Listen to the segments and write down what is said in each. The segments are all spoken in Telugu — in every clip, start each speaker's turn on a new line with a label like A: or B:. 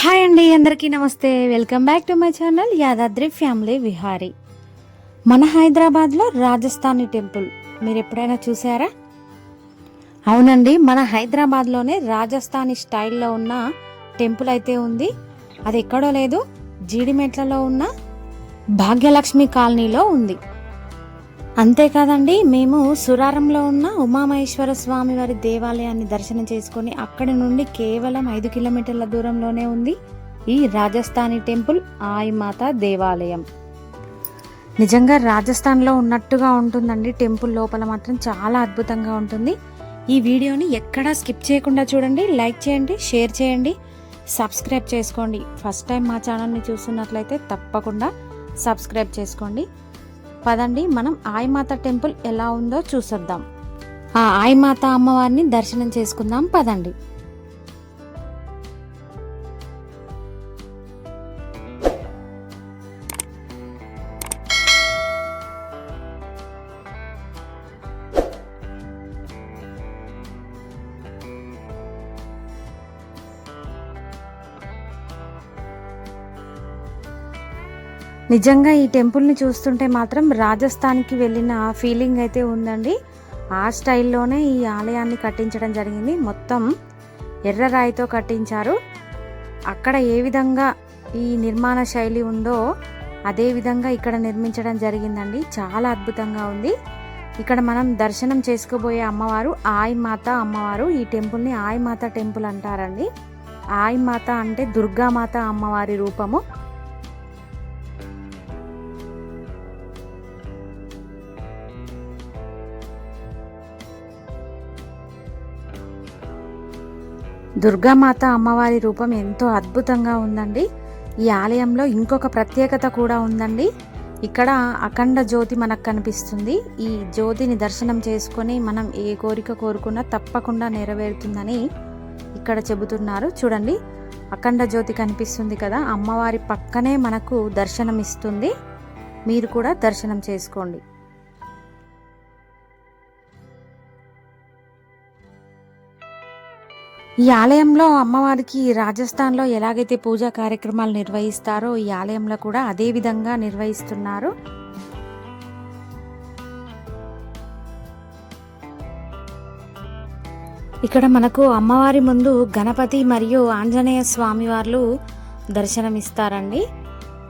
A: హాయ్ అండి అందరికీ నమస్తే. Welcome back to my channel Yadadri family Vihari. మన హైదరాబాద్లో రాజస్థానీ టెంపుల్. మీరు ఎప్పుడైనా చూసారా అవునండి మన హైదరాబాద్లోనే రాజస్థానీ స్టైల్లో ఉన్న టెంపుల్ అయితే ఉంది. అది ఎక్కడో లేదు జీడిమెట్లలో ఉన్న భాగ్యలక్ష్మి కాలనీలో ఉంది. అంతేకాదండి మేము సురారంలో ఉన్న ఉమామహేశ్వర స్వామి వారి దేవాలయాన్ని దర్శనం చేసుకొని అక్కడి నుండి కేవలం ఐదు కిలోమీటర్ల దూరంలోనే ఉంది ఈ రాజస్థానీ టెంపుల్ మాత దేవాలయం. నిజంగా రాజస్థాన్లో ఉన్నట్టుగా ఉంటుందండి. టెంపుల్ లోపల మాత్రం చాలా అద్భుతంగా ఉంటుంది. ఈ వీడియోని ఎక్కడా స్కిప్ చేయకుండా చూడండి లైక్ చేయండి షేర్ చేయండి సబ్స్క్రైబ్ చేసుకోండి. ఫస్ట్ టైం మా ఛానల్ని చూస్తున్నట్లయితే తప్పకుండా సబ్స్క్రైబ్ చేసుకోండి. పదండి మనం ఆయమాత టెంపుల్ ఎలా ఉందో చూసొద్దాం. ఆ ఆయమాత అమ్మవారిని దర్శనం చేసుకుందాం పదండి. నిజంగా ఈ టెంపుల్ని చూస్తుంటే మాత్రం రాజస్థాన్కి వెళ్ళిన ఫీలింగ్ అయితే ఉందండి. ఆ స్టైల్లోనే ఈ ఆలయాన్ని కట్టించడం జరిగింది. మొత్తం ఎర్ర రాయితో కట్టించారు. అక్కడ ఏ విధంగా ఈ నిర్మాణ శైలి ఉందో అదే విధంగా ఇక్కడ నిర్మించడం జరిగిందండి. చాలా అద్భుతంగా ఉంది. ఇక్కడ మనం దర్శనం చేసుకోబోయే అమ్మవారు మాత అమ్మవారు. ఈ టెంపుల్ని మాత టెంపుల్ అంటారండి. మాత అంటే దుర్గామాత అమ్మవారి రూపము. దుర్గామాత అమ్మవారి రూపం ఎంతో అద్భుతంగా ఉందండి. ఈ ఆలయంలో ఇంకొక ప్రత్యేకత కూడా ఉందండి. ఇక్కడ అఖండ జ్యోతి మనకు కనిపిస్తుంది. ఈ జ్యోతిని దర్శనం చేసుకొని మనం ఏ కోరిక కోరుకున్నా తప్పకుండా నెరవేరుతుందని ఇక్కడ చెబుతున్నారు. చూడండి అఖండ జ్యోతి కనిపిస్తుంది కదా అమ్మవారి పక్కనే మనకు దర్శనం ఇస్తుంది మీరు కూడా దర్శనం చేసుకోండి. ఈ ఆలయంలో అమ్మవారికి రాజస్థాన్లో ఎలాగైతే పూజా కార్యక్రమాలు నిర్వహిస్తారో ఈ ఆలయంలో కూడా అదే విధంగా నిర్వహిస్తున్నారు. ఇక్కడ మనకు అమ్మవారి ముందు గణపతి మరియు ఆంజనేయ స్వామి వార్లు దర్శనమిస్తారండి.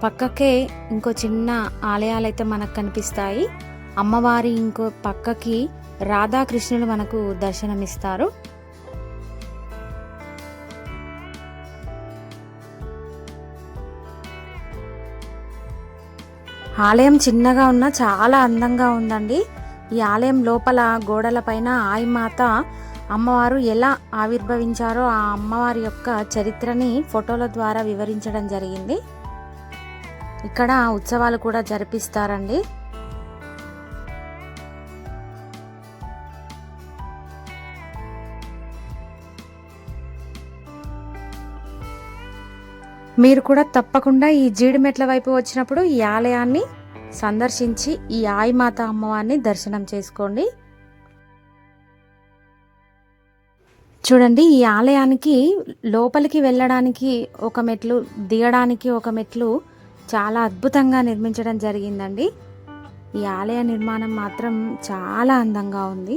A: పక్కకే ఇంకో చిన్న ఆలయాలు అయితే మనకు కనిపిస్తాయి. అమ్మవారి ఇంకో పక్కకి రాధాకృష్ణులు మనకు దర్శనమిస్తారు. ఆలయం చిన్నగా ఉన్న చాలా అందంగా ఉందండి. ఈ ఆలయం లోపల గోడల పైన ఆయిమాత అమ్మవారు ఎలా ఆవిర్భవించారో ఆ అమ్మవారి యొక్క చరిత్రని ఫోటోల ద్వారా వివరించడం జరిగింది. ఇక్కడ ఉత్సవాలు కూడా జరిపిస్తారండి. మీరు కూడా తప్పకుండా ఈ జీడిమెట్ల వైపు వచ్చినప్పుడు ఈ ఆలయాన్ని సందర్శించి ఈ ఆయిమాత అమ్మవారిని దర్శనం చేసుకోండి. చూడండి ఈ ఆలయానికి లోపలికి వెళ్ళడానికి ఒక మెట్లు దిగడానికి ఒక మెట్లు చాలా అద్భుతంగా నిర్మించడం జరిగిందండి. ఈ ఆలయ నిర్మాణం మాత్రం చాలా అందంగా ఉంది.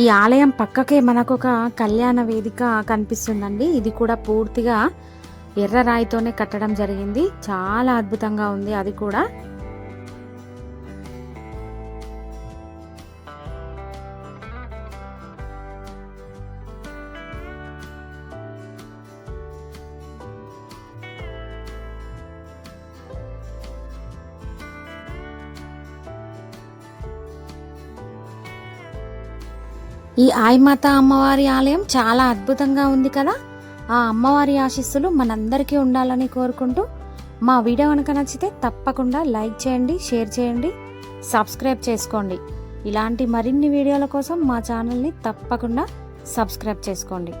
A: ఈ ఆలయం పక్కకే మనకు ఒక కళ్యాణ వేదిక కనిపిస్తుందండి. ఇది కూడా పూర్తిగా ఎర్ర రాయితోనే కట్టడం జరిగింది. చాలా అద్భుతంగా ఉంది అది కూడా. ఈ ఆయమాత అమ్మవారి ఆలయం చాలా అద్భుతంగా ఉంది కదా. ఆ అమ్మవారి ఆశీస్సులు మనందరికీ ఉండాలని కోరుకుంటూ మా వీడియో కనుక నచ్చితే తప్పకుండా లైక్ చేయండి షేర్ చేయండి సబ్స్క్రైబ్ చేసుకోండి. ఇలాంటి మరిన్ని వీడియోల కోసం మా ఛానల్ని తప్పకుండా సబ్స్క్రైబ్ చేసుకోండి.